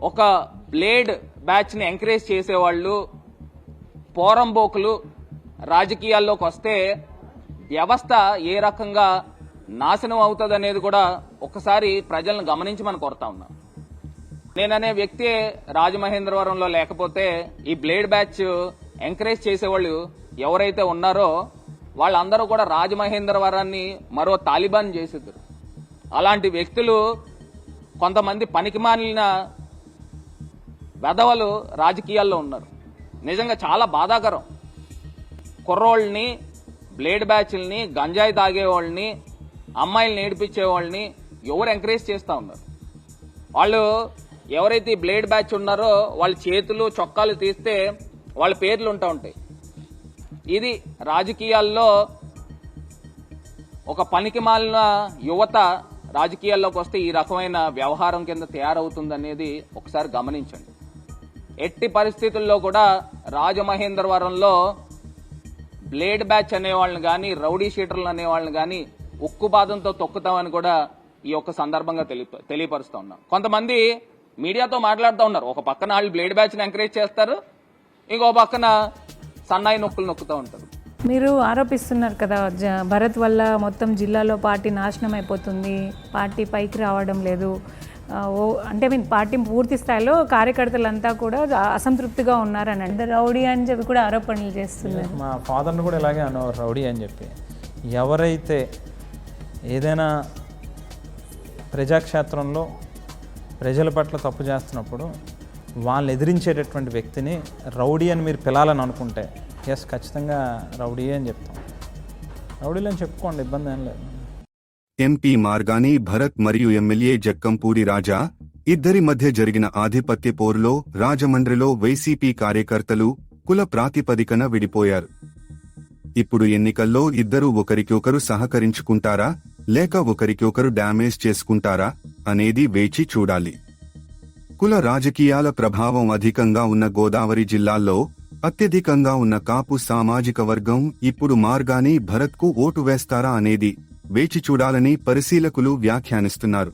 ఒక blade బ్యాచ్ని encourage చేసేవాళ్ళు పోరంబోకులు రాజకీయాల్లోకి వస్తే వ్యవస్థ ఏ రకంగా నాశనం అవుతుంది అనేది కూడా ఒకసారి ప్రజలను గమనించి మనం కొడతా ఉన్నాం. నేననే వ్యక్తి రాజమహేంద్రవరంలో లేకపోతే ఈ బ్లేడ్ బ్యాచ్ ఎంకరేజ్ చేసేవాళ్ళు ఎవరైతే ఉన్నారో వాళ్ళందరూ కూడా రాజమహేంద్రవరాన్ని మరో తాలిబాన్ చేసేద్దరు. అలాంటి వ్యక్తులు కొంతమంది పనికిమాలిన వెధవలు రాజకీయాల్లో ఉన్నారు. నిజంగా చాలా బాధాకరం. కుర్రోళ్ళని బ్లేడ్ బ్యాచ్ల్ని గంజాయి తాగేవాళ్ళని అమ్మాయిలు నేర్పించేవాళ్ళని వాళ్ళని ఎవరు ఎంకరేజ్ చేస్తూ ఉన్నారు. వాళ్ళు ఎవరైతే బ్లేడ్ బ్యాచ్ ఉన్నారో వాళ్ళ చేతులు చొక్కాలు తీస్తే వాళ్ళ పేర్లు ఉంటా ఉంటాయి. ఇది రాజకీయాల్లో ఒక పనికి మాలిన యువత రాజకీయాల్లోకి వస్తే ఈ రకమైన వ్యవహారం కింద తయారవుతుందనేది ఒకసారి గమనించండి. ఎట్టి పరిస్థితుల్లో కూడా రాజమహేంద్రవరంలో బ్లేడ్ బ్యాచ్ అనేవాళ్ళని కానీ రౌడీ షీటర్లు అనేవాళ్ళని కానీ ఉక్కుపాదంతో తొక్కుతామని కూడా ఈ యొక్క సందర్భంగా తెలియ తెలియపరుస్తూ ఉన్నాం. కొంతమంది మీడియాతో మాట్లాడుతూ ఉన్నారు. ఒక పక్కన వాళ్ళు బ్లేడ్ బ్యాచ్ని ఎంకరేజ్ చేస్తారు ఇంకో పక్కన సన్నాయి నొక్కులు నొక్కుతూ ఉంటారు. మీరు ఆరోపిస్తున్నారు కదా జ- భరత్ వల్ల మొత్తం జిల్లాలో పార్టీ నాశనం అయిపోతుంది పార్టీ పైకి రావడం లేదు. ఓ అంటే మీన్ పార్టీ పూర్తి స్థాయిలో కార్యకర్తలంతా కూడా అసంతృప్తిగా ఉన్నారని అంటే రౌడీ అని చెప్పి కూడా ఆరోపణలు చేస్తున్నారు. మా ఫాదర్ని కూడా ఇలాగే అనేవారు రౌడీ అని చెప్పి. ఎవరైతే ఏదైనా ప్రజాక్షేత్రంలో ప్రజల పట్ల తప్పు చేస్తున్నప్పుడు వాళ్ళని ఎదిరించేటటువంటి వ్యక్తిని రౌడీ అని మీరు పిలాలని అనుకుంటే ఎస్ ఖచ్చితంగా రౌడీ అని చెప్తాం. రౌడీలు అని చెప్పుకోండి ఇబ్బంది ఏం లేదు. ఎంపీ మార్గాని భరత్ మరియు ఎమ్మెల్యే జక్కంపూడి రాజా ఇద్దరి మధ్య జరిగిన ఆధిపత్య పోరులో రాజమండ్రిలో వైసీపీ కార్యకర్తలు కుల ప్రాతిపదికన విడిపోయారు. ఇప్పుడు ఎన్నికల్లో ఇద్దరు ఒకరికొకరు సహకరించుకుంటారా లేక ఒకరికొకరు డ్యామేజ్ చేసుకుంటారా అనేది వేచి చూడాలి. కుల రాజకీయాల ప్రభావం అధికంగా ఉన్న గోదావరి జిల్లాల్లో అత్యధికంగా ఉన్న కాపు సామాజిక వర్గం ఇప్పుడు మార్గాని భరత్కు ఓటు వేస్తారా అనేది వేచి చూడాలని పరిశీలకులు వ్యాఖ్యానిస్తున్నారు.